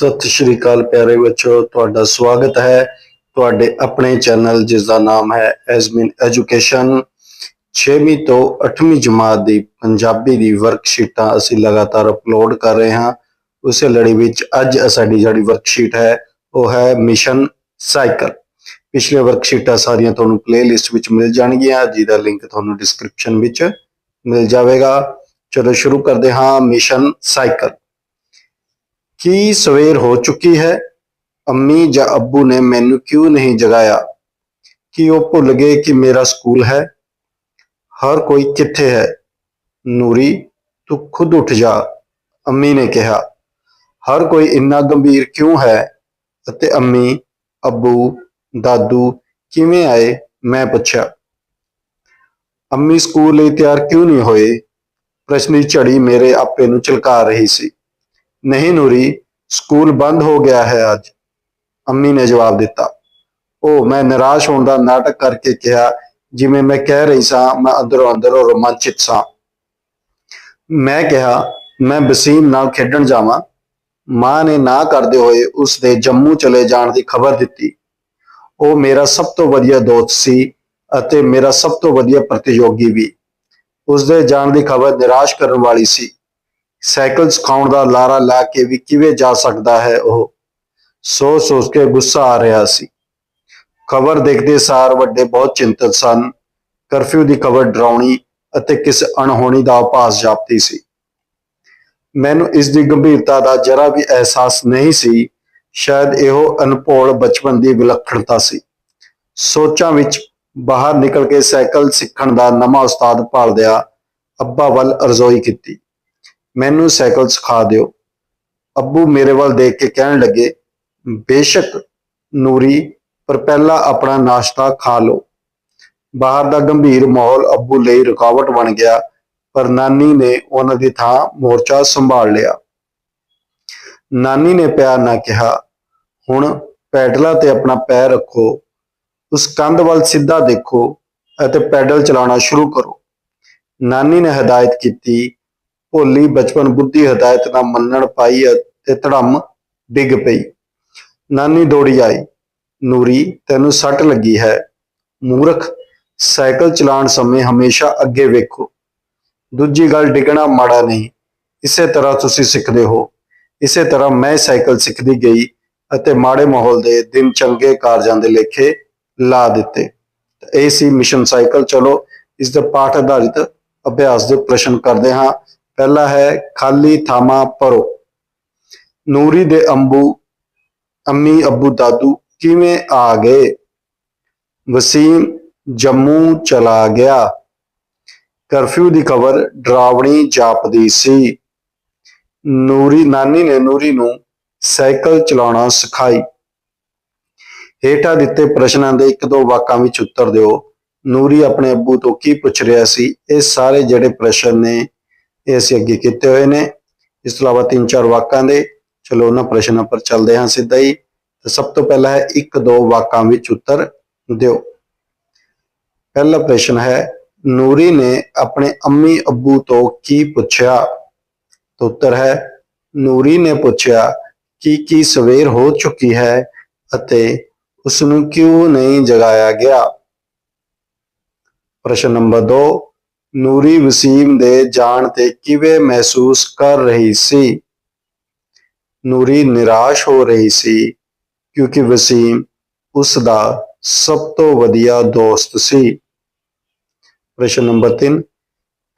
ਸਤਿ ਸ਼੍ਰੀ ਅਕਾਲ ਪਿਆਰੇ ਬੱਚੋ, ਤੁਹਾਡਾ ਸਵਾਗਤ ਹੈ। ਤੁਹਾਡੇ ਆਪਣੇ ਚੈਨਲ ਜਿਸ ਦਾ ਨਾਮ ਹੈ ਐਜ਼ਮਿਨ ਐਜੂਕੇਸ਼ਨ। 6ਵੀਂ ਤੋਂ 8ਵੀਂ ਜਮਾਤ ਦੀ ਪੰਜਾਬੀ ਦੀ ਵਰਕਸ਼ੀਟਾਂ ਅਸੀਂ ਲਗਾਤਾਰ ਅਪਲੋਡ ਕਰ ਰਹੇ ਹਾਂ। ਉਸੇ ਲੜੀ ਵਿੱਚ ਅੱਜ ਸਾਡੀ ਜਿਹੜੀ ਵਰਕਸ਼ੀਟ ਹੈ, ਉਹ ਹੈ ਮਿਸ਼ਨ ਸਾਈਕਲ। ਪਿਛਲੇ ਵਰਕਸ਼ੀਟਾਂ ਸਾਰੀਆਂ ਤੁਹਾਨੂੰ ਪਲੇਲਿਸਟ ਵਿੱਚ ਮਿਲ ਜਾਣਗੀਆਂ, ਜਿਹਦਾ ਲਿੰਕ ਤੁਹਾਨੂੰ ਡਿਸਕ੍ਰਿਪਸ਼ਨ ਵਿੱਚ ਮਿਲ ਜਾਵੇਗਾ। ਚਲੋ ਸ਼ੁਰੂ ਕਰਦੇ ਹਾਂ ਮਿਸ਼ਨ ਸਾਈਕਲ। ਕੀ ਸਵੇਰ ਹੋ ਚੁੱਕੀ ਹੈ? ਅੰਮੀ ਜਾਂ ਅੱਬੂ ਨੇ ਮੈਨੂੰ ਕਿਉਂ ਨਹੀਂ ਜਗਾਇਆ? ਕਿ ਉਹ ਭੁੱਲ ਗਏ ਕਿ ਮੇਰਾ ਸਕੂਲ ਹੈ? ਹਰ ਕੋਈ ਕਿੱਥੇ ਹੈ? ਨੂਰੀ, ਤੂੰ ਖੁਦ ਉੱਠ ਜਾ, ਅੰਮੀ ਨੇ ਕਿਹਾ। ਹਰ ਕੋਈ ਇੰਨਾ ਗੰਭੀਰ ਕਿਉਂ ਹੈ? ਅਤੇ ਅੰਮੀ, ਅੱਬੂ, ਦਾਦੂ ਕਿਵੇਂ ਆਏ? ਮੈਂ ਪੁੱਛਿਆ। ਅੰਮੀ ਸਕੂਲ ਲਈ ਤਿਆਰ ਕਿਉਂ ਨਹੀਂ ਹੋਏ? ਪ੍ਰਸ਼ਨੀ ਝੜੀ ਮੇਰੇ ਆਪੇ ਨੂੰ ਝਲਕਾ ਰਹੀ ਸੀ। ਨਹੀਂ ਨੂਰੀ, ਸਕੂਲ ਬੰਦ ਹੋ ਗਿਆ ਹੈ ਅੱਜ। ਅੰਮੀ ਨੇ ਜਵਾਬ ਦਿੱਤਾ। ਉਹ ਮੈਂ ਨਿਰਾਸ਼ ਹੋਣ ਦਾ ਨਾਟਕ ਕਰਕੇ ਕਿਹਾ, ਜਿਵੇਂ ਮੈਂ ਕਹਿ ਰਹੀ ਸਾਂ, ਮੈਂ ਅੰਦਰੋਂ ਅੰਦਰੋਂ ਰੋਮਾਂਚਿਤ ਸਾਂ। ਮੈਂ ਕਿਹਾ, ਮੈਂ ਬਸੀਮ ਨਾਲ ਖੇਡਣ ਜਾਵਾਂ। ਮਾਂ ਨੇ ਨਾ ਕਰਦੇ ਹੋਏ ਉਸ ਦੇ ਜੰਮੂ ਚਲੇ ਜਾਣ ਦੀ ਖਬਰ ਦਿੱਤੀ। ਉਹ ਮੇਰਾ ਸਭ ਤੋਂ ਵਧੀਆ ਦੋਸਤ ਸੀ ਅਤੇ ਮੇਰਾ ਸਭ ਤੋਂ ਵਧੀਆ ਪ੍ਰਤੀਯੋਗੀ ਵੀ। ਉਸ ਦੇ ਜਾਣ ਦੀ ਖਬਰ ਨਿਰਾਸ਼ ਕਰਨ ਵਾਲੀ ਸੀ। ਸਾਈਕਲ ਸਿਖਾਉਣ ਦਾ ਲਾਰਾ ਲਾ ਕੇ ਵੀ ਕਿਵੇਂ ਜਾ ਸਕਦਾ ਹੈ ਉਹ? ਸੋਚ ਸੋਚ ਕੇ ਗੁੱਸਾ ਆ ਰਿਹਾ ਸੀ। ਖਬਰ ਦੇਖਦੇ ਸਾਰ ਵੱਡੇ ਬਹੁਤ ਚਿੰਤਤ ਸਨ। ਕਰਫਿਊ ਦੀ ਖਬਰ ਡਰਾਉਣੀ ਅਤੇ ਕਿਸੇ ਅਣਹੋਣੀ ਦਾ ਆਭਾਸ ਜਾਪਦੀ ਸੀ। ਮੈਨੂੰ ਇਸ ਦੀ ਗੰਭੀਰਤਾ ਦਾ ਜਰਾ ਵੀ ਅਹਿਸਾਸ ਨਹੀਂ ਸੀ। ਸ਼ਾਇਦ ਇਹੋ ਅਨਪੋਲ ਬਚਪਨ ਦੀ ਵਿਲੱਖਣਤਾ ਸੀ। ਸੋਚਾਂ ਵਿੱਚ ਬਾਹਰ ਨਿਕਲ ਕੇ ਸਾਈਕਲ ਸਿੱਖਣ ਦਾ ਨਵਾਂ ਉਸਤਾਦ ਭਾਲਦਿਆਂ ਅੱਬਾ ਵੱਲ ਅਰਜ਼ੋਈ ਕੀਤੀ। ਮੈਨੂੰ ਸਾਈਕਲ ਸਿਖਾ ਦਿਓ। ਅੱਬੂ ਮੇਰੇ ਵੱਲ ਦੇਖ ਕੇ ਕਹਿਣ ਲੱਗੇ, ਬੇਸ਼ੱਕ ਨੂਰੀ, ਪਰ ਪਹਿਲਾਂ ਆਪਣਾ ਨਾਸ਼ਤਾ ਖਾ ਲਓ। ਬਾਹਰ ਦਾ ਗੰਭੀਰ ਮਾਹੌਲ ਅੱਬੂ ਲਈ ਰੁਕਾਵਟ ਬਣ ਗਿਆ, ਪਰ ਨਾਨੀ ਨੇ ਉਹਨਾਂ ਦੀ ਥਾਂ ਮੋਰਚਾ ਸੰਭਾਲ ਲਿਆ। ਨਾਨੀ ਨੇ ਪਿਆਰ ਨਾਲ ਕਿਹਾ, ਹੁਣ ਪੈਡਲਾਂ ਤੇ ਆਪਣਾ ਪੈਰ ਰੱਖੋ, ਉਸ ਕੰਧ ਵੱਲ ਸਿੱਧਾ ਦੇਖੋ ਅਤੇ ਪੈਡਲ ਚਲਾਉਣਾ ਸ਼ੁਰੂ ਕਰੋ। ਨਾਨੀ ਨੇ ਹਦਾਇਤ ਕੀਤੀ ਭੋਲੀ ਬਚਪਨ ਬੁੱਧੀ ਹਦਾਇਤ ਨਾ ਮੰਨਣ ਪਾਈ ਤੇ ਧੜਮ ਡਿੱਗ ਪਈ। ਨਾਨੀ ਦੌੜੀ ਆਈ, ਨੂਰੀ, ਤੈਨੂੰ ਸੱਟ ਲੱਗੀ ਹੈ। ਮੂਰਖ, ਸਾਈਕਲ ਚਲਾਉਣ ਸਮੇਂ ਹਮੇਸ਼ਾ ਅੱਗੇ ਵੇਖੋ। ਦੂਜੀ ਗੱਲ, ਡਿੱਗਣਾ ਮਾੜਾ ਨਹੀਂ। ਇਸੇ ਤਰ੍ਹਾਂ ਤੁਸੀਂ ਸਿੱਖਦੇ ਹੋ। ਇਸੇ ਤਰ੍ਹਾਂ ਮੈਂ ਸਾਈਕਲ ਸਿੱਖਦੀ ਗਈ ਅਤੇ ਮਾੜੇ ਮਾਹੌਲ ਦੇ ਦਿਨ ਚੰਗੇ ਕਾਰਜਾਂ ਦੇ ਲੇਖੇ ਲਾ ਦਿੱਤੇ। ਇਹ ਸੀ ਮਿਸ਼ਨ ਸਾਈਕਲ। ਚਲੋ, ਇਸ ਦੇ ਪਾਠ ਆਧਾਰਿਤ ਅਭਿਆਸ ਦੇ ਪ੍ਰਸ਼ਨ ਕਰਦੇ ਹਾਂ। ਪਹਿਲਾ ਹੈ, ਖਾਲੀ ਥਾਵਾਂ ਭਰੋ। ਨੂਰੀ ਦੇ ਅੰਬੂ, ਅੰਮੀ ਅੱਬੂ ਦਾਦੂ ਕਿਵੇਂ ਆ ਗਏ? ਵਸੀਮ ਜੰਮੂ ਚਲਾ ਗਿਆ। ਕਰਫਿਊ ਦੀ ਖਬਰ ਡਰਾਵਣੀ ਜਾਪਦੀ ਸੀ। ਨੂਰੀ, ਨਾਨੀ ਨੇ ਨੂਰੀ ਨੂੰ ਸਾਈਕਲ ਚਲਾਉਣਾ ਸਿਖਾਈ। ਹੇਠਾਂ ਦਿੱਤੇ ਪ੍ਰਸ਼ਨਾਂ ਦੇ ਇੱਕ ਦੋ ਵਾਕਾਂ ਵਿੱਚ ਉੱਤਰ ਦਿਓ। ਨੂਰੀ ਆਪਣੇ ਅੱਬੂ ਤੋਂ ਕੀ ਪੁੱਛ ਰਿਹਾ ਸੀ? ਇਹ ਸਾਰੇ ਜਿਹੜੇ ਪ੍ਰਸ਼ਨ ਨੇ ਇਹ ਅਸੀਂ ਅੱਗੇ ਕੀਤੇ ਹੋਏ ਨੇ। ਇਸ ਤੋਂ ਇਲਾਵਾ ਤਿੰਨ ਚਾਰ ਵਾਕਾਂ ਦੇ। ਚਲੋ ਉਹਨਾਂ ਪ੍ਰਸ਼ਨਾਂ ਪਰ ਚੱਲਦੇ ਹਾਂ ਸਿੱਧਾ ਹੀ। ਤਾਂ ਸਭ ਤੋਂ ਪਹਿਲਾ ਹੈ ਇੱਕ ਦੋ ਵਾਕਾਂ ਵਿੱਚ ਉੱਤਰ ਦਿਓ। ਪਹਿਲਾ ਪ੍ਰਸ਼ਨ ਹੈ, ਨੂਰੀ ਨੇ ਆਪਣੇ ਅੰਮੀ ਅੱਬੂ ਤੋਂ ਕੀ ਪੁੱਛਿਆ? ਤਾਂ ਉੱਤਰ ਹੈ, ਨੂਰੀ ਨੇ ਪੁੱਛਿਆ, ਕਿ ਕੀ ਸਵੇਰ ਹੋ ਚੁੱਕੀ ਹੈ ਅਤੇ ਉਸ ਨੂੰ ਕਿਉਂ ਨਹੀਂ ਜਗਾਇਆ ਗਿਆ? ਪ੍ਰਸ਼ਨ ਨੰਬਰ 2 ਨੂਰੀ ਵਸੀਮ ਦੇ ਜਾਣ ਤੇ ਕਿਵੇਂ ਮਹਿਸੂਸ ਕਰ ਰਹੀ ਸੀ? ਨੂਰੀ ਨਿਰਾਸ਼ ਹੋ ਰਹੀ ਸੀ ਕਿਉਂਕਿ ਵਸੀਮ ਉਸ ਦਾ ਸਭ ਤੋਂ ਵਧੀਆ ਦੋਸਤ ਸੀ। ਪ੍ਰਸ਼ਨ ਨੰਬਰ 3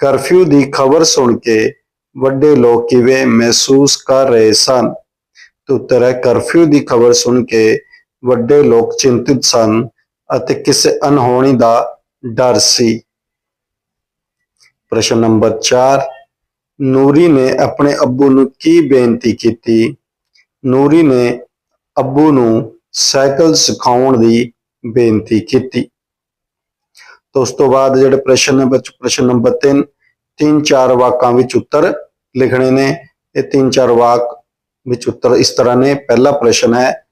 ਕਰਫਿਊ ਦੀ ਖਬਰ ਸੁਣ ਕੇ ਵੱਡੇ ਲੋਕ ਕਿਵੇਂ ਮਹਿਸੂਸ ਕਰ ਰਹੇ ਸਨ? ਤੇ ਉੱਤਰ ਹੈ, ਕਰਫਿਊ ਦੀ ਖਬਰ ਸੁਣ ਕੇ ਵੱਡੇ ਲੋਕ ਚਿੰਤਿਤ ਸਨ ਅਤੇ ਕਿਸੇ ਅਨਹੋਣੀ ਦਾ ਡਰ ਸੀ। ਪ੍ਰਸ਼ਨ ਨੰਬਰ 4 ਨੂਰੀ ਨੇ ਆਪਣੇ ਅੱਬੂ ਨੂੰ ਕੀ ਬੇਨਤੀ ਕੀਤੀ? ਨੂਰੀ ਨੇ ਅੱਬੂ ਨੂੰ ਸਾਈਕਲ ਸਿਖਾਉਣ ਦੀ ਬੇਨਤੀ ਕੀਤੀ। ਤੋਂ ਉਸ ਤੋਂ ਬਾਅਦ ਜਿਹੜੇ ਪ੍ਰਸ਼ਨ ਨੇ ਵਿੱਚ ਪ੍ਰਸ਼ਨ ਨੰਬਰ 3 ਤਿੰਨ ਚਾਰ ਵਾਕਾਂ ਵਿੱਚ ਉੱਤਰ ਲਿਖਣੇ ਨੇ। ਇਹ ਤਿੰਨ ਚਾਰ ਵਾਕ ਵਿੱਚ ਉੱਤਰ ਇਸ ਤਰ੍ਹਾਂ ਨੇ। ਪਹਿਲਾ ਪ੍ਰਸ਼ਨ ਹੈ,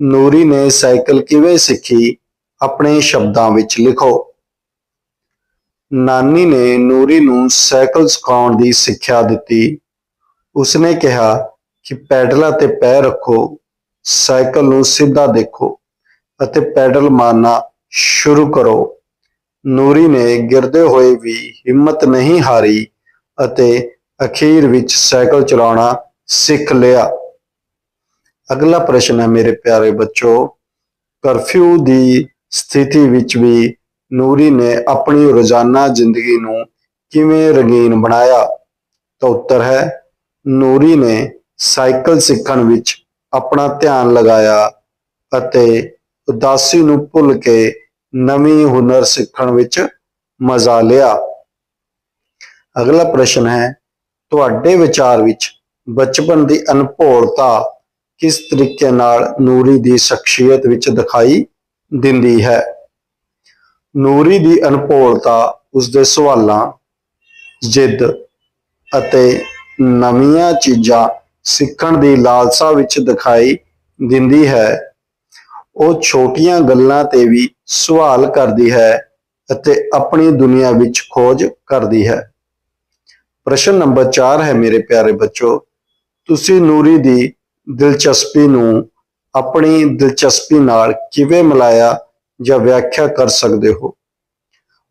ਨੂਰੀ ਨੇ ਸਾਈਕਲ ਕਿਵੇਂ ਸਿੱਖੀ? ਆਪਣੇ ਸ਼ਬਦਾਂ ਵਿੱਚ ਲਿਖੋ। ਨਾਨੀ ਨੇ ਨੂਰੀ ਨੂੰ ਸਾਈਕਲ ਸਿਖਾਉਣ ਦੀ ਸਿੱਖਿਆ ਦਿੱਤੀ। ਉਸਨੇ ਕਿਹਾ ਕਿ ਪੈਡਲਾਂ ਤੇ ਪੈਰ ਰੱਖੋ, ਸਾਈਕਲ ਨੂੰ ਸਿੱਧਾ ਦੇਖੋ ਅਤੇ ਪੈਡਲ ਮਾਰਨਾ ਸ਼ੁਰੂ ਕਰੋ। ਨੂਰੀ ਨੇ ਗਿਰਦੇ ਹੋਏ ਵੀ ਹਿੰਮਤ ਨਹੀਂ ਹਾਰੀ ਅਤੇ ਅਖੀਰ ਵਿੱਚ ਸਾਈਕਲ ਚਲਾਉਣਾ ਸਿੱਖ ਲਿਆ। ਅਗਲਾ ਪ੍ਰਸ਼ਨ ਹੈ, ਮੇਰੇ ਪਿਆਰੇ ਬੱਚੋ, ਕਰਫਿਊ ਦੀ ਸਥਿਤੀ ਵਿੱਚ ਵੀ ਨੂਰੀ ਨੇ ਆਪਣੀ ਰੋਜ਼ਾਨਾ ਜ਼ਿੰਦਗੀ ਨੂੰ ਕਿਵੇਂ ਰੰਗੀਨ ਬਣਾਇਆ? ਤਾਂ ਉੱਤਰ ਹੈ, ਨੂਰੀ ਨੇ ਸਾਈਕਲ ਸਿੱਖਣ ਵਿੱਚ ਆਪਣਾ ਧਿਆਨ ਲਗਾਇਆ ਅਤੇ ਉਦਾਸੀ ਨੂੰ ਭੁੱਲ ਕੇ ਨਵੀਂ ਹੁਨਰ ਸਿੱਖਣ ਵਿੱਚ ਮਜ਼ਾ ਲਿਆ। ਅਗਲਾ ਪ੍ਰਸ਼ਨ ਹੈ, ਤੁਹਾਡੇ ਵਿਚਾਰ ਵਿੱਚ ਬਚਪਨ ਦੀ ਅਨਭੋਲਤਾ ਕਿਸ ਤਰੀਕੇ ਨਾਲ ਨੂਰੀ ਦੀ ਸ਼ਖਸੀਅਤ ਵਿੱਚ ਦਿਖਾਈ ਦਿੰਦੀ ਹੈ? ਨੂਰੀ ਦੀ ਅਨਭੋਲਤਾ ਉਸਦੇ ਸਵਾਲਾਂ, ਜਿੱਦ ਅਤੇ ਨਵੀਆਂ ਚੀਜ਼ਾਂ ਸਿੱਖਣ ਦੀ ਲਾਲਸਾ ਵਿੱਚ ਦਿਖਾਈ ਦਿੰਦੀ ਹੈ। ਉਹ ਛੋਟੀਆਂ ਗੱਲਾਂ ਤੇ ਵੀ ਸਵਾਲ ਕਰਦੀ ਹੈ ਅਤੇ ਆਪਣੀ ਦੁਨੀਆ ਵਿੱਚ ਖੋਜ ਕਰਦੀ ਹੈ। ਪ੍ਰਸ਼ਨ ਨੰਬਰ 4 ਹੈ, ਮੇਰੇ ਪਿਆਰੇ ਬੱਚੋ, ਤੁਸੀਂ ਨੂਰੀ ਦੀ ਦਿਲਚਸਪੀ ਨੂੰ ਆਪਣੀ ਦਿਲਚਸਪੀ ਨਾਲ ਕਿਵੇਂ ਮਿਲਾਇਆ ਜਾਂ ਵਿਆਖਿਆ ਕਰ ਸਕਦੇ ਹੋ।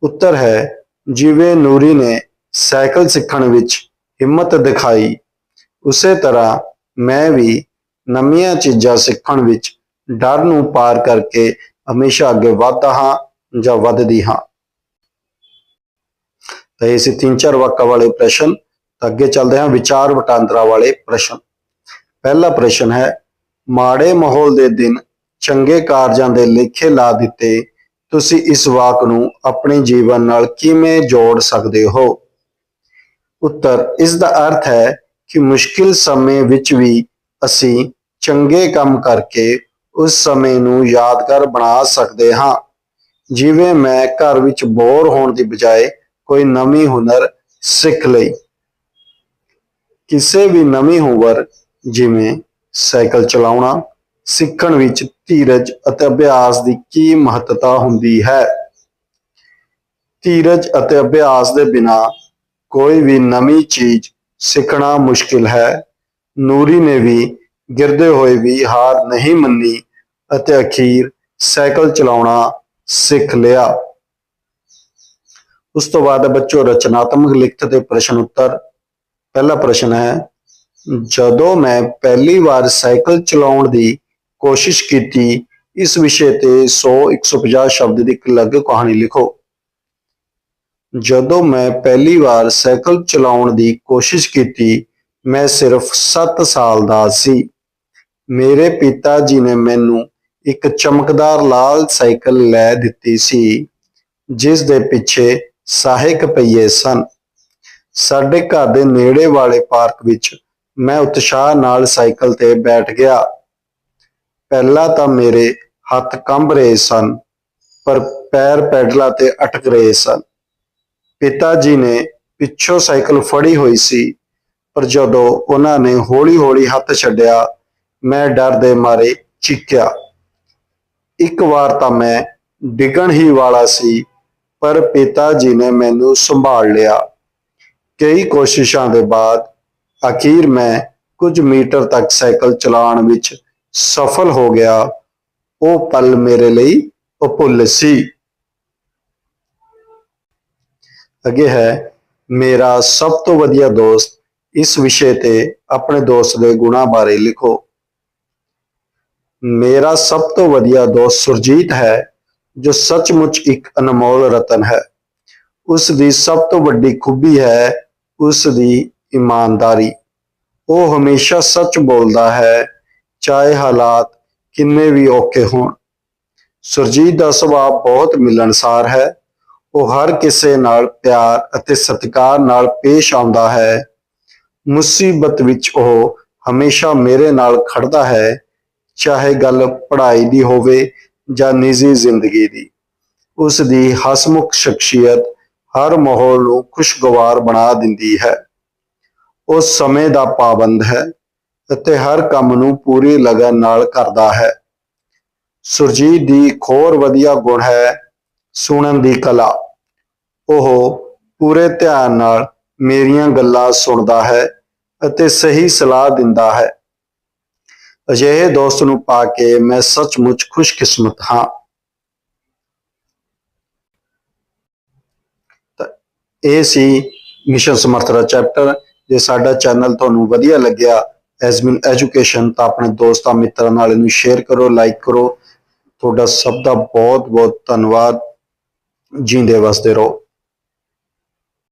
ਉੱਤਰ ਹੈ, ਜਿਵੇਂ ਨੂਰੀ ਨੇ ਸਾਈਕਲ ਸਿੱਖਣ ਵਿੱਚ ਹਿੰਮਤ ਦਿਖਾਈ, ਉਸੇ ਤਰ੍ਹਾਂ ਮੈਂ ਵੀ ਨਵੀਆਂ ਚੀਜ਼ਾਂ ਸਿੱਖਣ ਵਿੱਚ ਡਰ ਨੂੰ ਪਾਰ ਕਰਕੇ ਹਮੇਸ਼ਾ ਅੱਗੇ ਵਧਦਾ ਹਾਂ ਜਾਂ ਵੱਧਦੀ ਹਾਂ। ਤਾਂ ਇਹ ਸੀ ਤਿੰਨ ਚਾਰ ਵਾਕਾਂ ਵਾਲੇ ਪ੍ਰਸ਼ਨ। ਤਾਂ ਅੱਗੇ ਚੱਲਦੇ ਹਾਂ, ਵਿਚਾਰ ਵਟਾਂਦਰਾ ਵਾਲੇ ਪ੍ਰਸ਼ਨ। ਪਹਿਲਾ ਪ੍ਰਸ਼ਨ ਹੈ, ਮਾੜੇ ਮਾਹੌਲ ਦੇ ਦਿਨ ਚੰਗੇ ਕਾਰਜਾਂ ਦੇ ਲੇਖੇ ਲਾ ਦਿੱਤੇ, ਤੁਸੀਂ ਇਸ ਵਾਕ ਨੂੰ ਆਪਣੇ ਜੀਵਨ ਨਾਲ ਕਿਵੇਂ ਜੋੜ ਸਕਦੇ ਹੋ? ਉੱਤਰ, ਇਸ ਦਾ ਅਰਥ ਹੈ ਕਿ ਮੁਸ਼ਕਿਲ ਸਮੇਂ ਵਿੱਚ ਵੀ ਅਸੀਂ ਚੰਗੇ ਕੰਮ ਕਰਕੇ ਉਸ ਸਮੇਂ ਨੂੰ ਯਾਦਗਾਰ ਬਣਾ ਸਕਦੇ ਹਾਂ। ਜਿਵੇਂ ਮੈਂ ਘਰ ਵਿੱਚ ਬੋਰ ਹੋਣ ਦੀ ਬਜਾਏ ਕੋਈ ਨਵੀਂ ਹੁਨਰ ਸਿੱਖ ਲਈ। ਕਿਸੇ ਵੀ ਨਵੀਂ ਹੁਨਰ ਜਿਵੇਂ ਸਾਈਕਲ ਚਲਾਉਣਾ ਸਿੱਖਣ ਵਿੱਚ ਧੀਰਜ ਅਤੇ ਅਭਿਆਸ ਦੀ ਕੀ ਮਹੱਤਤਾ ਹੁੰਦੀ ਹੈ? ਧੀਰਜ ਅਤੇ ਅਭਿਆਸ ਦੇ ਬਿਨਾ ਕੋਈ ਵੀ ਨਵੀਂ ਚੀਜ਼ ਸਿੱਖਣਾ ਮੁਸ਼ਕਿਲ ਹੈ। ਨੂਰੀ ਨੇ ਵੀ ਗਿਰਦੇ ਹੋਏ ਵੀ ਹਾਰ ਨਹੀਂ ਮੰਨੀ ਅਤੇ ਅਖੀਰ ਸਾਈਕਲ ਚਲਾਉਣਾ ਸਿੱਖ ਲਿਆ। ਉਸ ਤੋਂ ਬਾਅਦ ਬੱਚੋ ਰਚਨਾਤਮਕ ਲਿਖਤ ਦੇ ਪ੍ਰਸ਼ਨ ਉੱਤਰ। ਪਹਿਲਾ ਪ੍ਰਸ਼ਨ ਹੈ, ਜਦੋਂ ਮੈਂ ਪਹਿਲੀ ਵਾਰ ਸਾਈਕਲ ਚਲਾਉਣ ਦੀ ਕੋਸ਼ਿਸ਼ ਕੀਤੀ, ਇਸ ਵਿਸ਼ੇ ਤੇ 100 150 ਸ਼ਬਦ ਦੀ ਇੱਕ ਅਲੱਗ ਕਹਾਣੀ ਲਿਖੋ। ਜਦੋਂ ਮੈਂ ਪਹਿਲੀ ਵਾਰ ਸਾਈਕਲ ਚਲਾਉਣ ਦੀ ਕੋਸ਼ਿਸ਼ ਕੀਤੀ, ਮੈਂ ਸਿਰਫ 7 ਸਾਲ ਦਾ ਸੀ। ਮੇਰੇ ਪਿਤਾ ਜੀ ਨੇ ਮੈਨੂੰ ਇੱਕ ਚਮਕਦਾਰ ਲਾਲ ਸਾਈਕਲ ਲੈ ਦਿੱਤੀ ਸੀ, ਜਿਸ ਦੇ ਪਿੱਛੇ ਸਹਾਇਕ ਪਹੀਏ ਸਨ। ਸਾਡੇ ਘਰ ਦੇ ਨੇੜੇ ਵਾਲੇ ਪਾਰਕ ਵਿੱਚ ਮੈਂ ਉਤਸ਼ਾਹ ਨਾਲ ਸਾਈਕਲ ਤੇ ਬੈਠ ਗਿਆ। ਪਹਿਲਾਂ ਤਾਂ ਮੇਰੇ ਹੱਥ ਕੰਬ ਰਹੇ ਸਨ, ਪਰ ਪੈਰ ਪੈਡਲਾਂ ਤੇ ਅਟਕ ਰਹੇ ਸਨ। ਪਿਤਾ ਜੀ ਨੇ ਪਿੱਛੋਂ ਸਾਈਕਲ ਫੜੀ ਹੋਈ ਸੀ, ਪਰ ਜਦੋਂ ਉਹਨਾਂ ਨੇ ਹੌਲੀ-ਹੌਲੀ ਹੱਥ ਛੱਡਿਆ, ਮੈਂ ਡਰ ਦੇ ਮਾਰੇ ਚੀਕਿਆ। ਇੱਕ ਵਾਰ ਤਾਂ ਮੈਂ ਡਿੱਗਣ ਹੀ ਵਾਲਾ ਸੀ, ਪਰ ਪਿਤਾ ਜੀ ਨੇ ਮੈਨੂੰ ਸੰਭਾਲ ਲਿਆ। ਕਈ ਕੋਸ਼ਿਸ਼ਾਂ ਦੇ ਬਾਅਦ, ਅਖੀਰ ਮੈਂ ਕੁਝ ਮੀਟਰ ਤੱਕ ਸਾਈਕਲ ਚਲਾਉਣ ਵਿੱਚ ਸਫਲ ਹੋ ਗਿਆ, ਉਹ ਪਲ ਮੇਰੇ ਲਈ ਅਭੁੱਲ ਸੀ। ਅੱਗੇ ਹੈ, ਮੇਰਾ ਸਭ ਤੋਂ ਵਧੀਆ ਦੋਸਤ, ਇਸ ਵਿਸ਼ੇ ਤੇ ਆਪਣੇ ਦੋਸਤ ਦੇ ਗੁਣਾਂ ਬਾਰੇ ਲਿਖੋ। ਮੇਰਾ ਸਭ ਤੋਂ ਵਧੀਆ ਦੋਸਤ ਸੁਰਜੀਤ ਹੈ, ਜੋ ਸੱਚਮੁੱਚ ਇੱਕ ਅਨਮੋਲ ਰਤਨ ਹੈ। ਉਸ ਦੀ ਸਭ ਤੋਂ ਵੱਡੀ ਖੂਬੀ ਹੈ, ਉਸ ਦੀ ਇਮਾਨਦਾਰੀ। ਉਹ ਹਮੇਸ਼ਾ ਸੱਚ ਬੋਲਦਾ ਹੈ ਚਾਹੇ ਹਾਲਾਤ ਕਿੰਨੇ ਵੀ ਔਖੇ ਹੋਣ, ਸੁਰਜੀਤ ਦਾ ਸੁਭਾਅ ਬਹੁਤ ਮਿਲਣਸਾਰ ਹੈ। ਉਹ ਹਰ ਕਿਸੇ ਨਾਲ ਪਿਆਰ ਅਤੇ ਸਤਿਕਾਰ ਨਾਲ ਪੇਸ਼ ਆਉਂਦਾ ਹੈ। ਮੁਸੀਬਤ ਵਿੱਚ ਉਹ ਹਮੇਸ਼ਾ ਮੇਰੇ ਨਾਲ ਖੜਦਾ ਹੈ, ਚਾਹੇ ਗੱਲ ਪੜ੍ਹਾਈ ਦੀ ਹੋਵੇ ਜਾਂ ਨਿੱਜੀ ਜ਼ਿੰਦਗੀ ਦੀ। ਉਸ ਦੀ ਹਸਮੁਖ ਸ਼ਖਸੀਅਤ ਹਰ ਮਾਹੌਲ ਨੂੰ ਖੁਸ਼ਗਵਾਰ ਬਣਾ ਦਿੰਦੀ ਹੈ। ਉਹ ਸਮੇਂ ਦਾ ਪਾਬੰਦ ਹੈ। ਅਤੇ ਹਰ ਕੰਮ ਨੂੰ ਪੂਰੀ ਲਗਨ ਨਾਲ ਕਰਦਾ ਹੈ। ਸੁਰਜੀਤ ਦੀ ਇੱਕ ਹੋਰ ਵਧੀਆ ਗੁਣ ਹੈ ਸੁਣਨ ਦੀ ਕਲਾ। ਉਹ ਪੂਰੇ ਧਿਆਨ ਨਾਲ ਮੇਰੀਆਂ ਗੱਲਾਂ ਸੁਣਦਾ ਹੈ ਅਤੇ ਸਹੀ ਸਲਾਹ ਦਿੰਦਾ ਹੈ। ਅਜਿਹੇ ਦੋਸਤ ਨੂੰ ਪਾ ਕੇ ਮੈਂ ਸੱਚਮੁੱਚ ਖੁਸ਼ਕਿਸਮਤ ਹਾਂ। ਇਹ ਸੀ ਮਿਸ਼ਨ ਸਮਰਥ ਦਾ ਚੈਪਟਰ। ਜੇ ਸਾਡਾ ਚੈਨਲ ਤੁਹਾਨੂੰ ਵਧੀਆ ਲੱਗਿਆ ਐਸਮਿਨ ਐਜੂਕੇਸ਼ਨ ਤਾਂ ਆਪਣੇ ਦੋਸਤਾਂ, ਮਿੱਤਰਾਂ ਨਾਲ ਇਹਨੂੰ ਸ਼ੇਅਰ ਕਰੋ ਲਾਈਕ ਕਰੋ। ਤੁਹਾਡਾ ਸਭ ਦਾ ਬਹੁਤ ਬਹੁਤ ਧੰਨਵਾਦ। ਜੀਂਦੇ ਵਸਦੇ ਰਹੋ।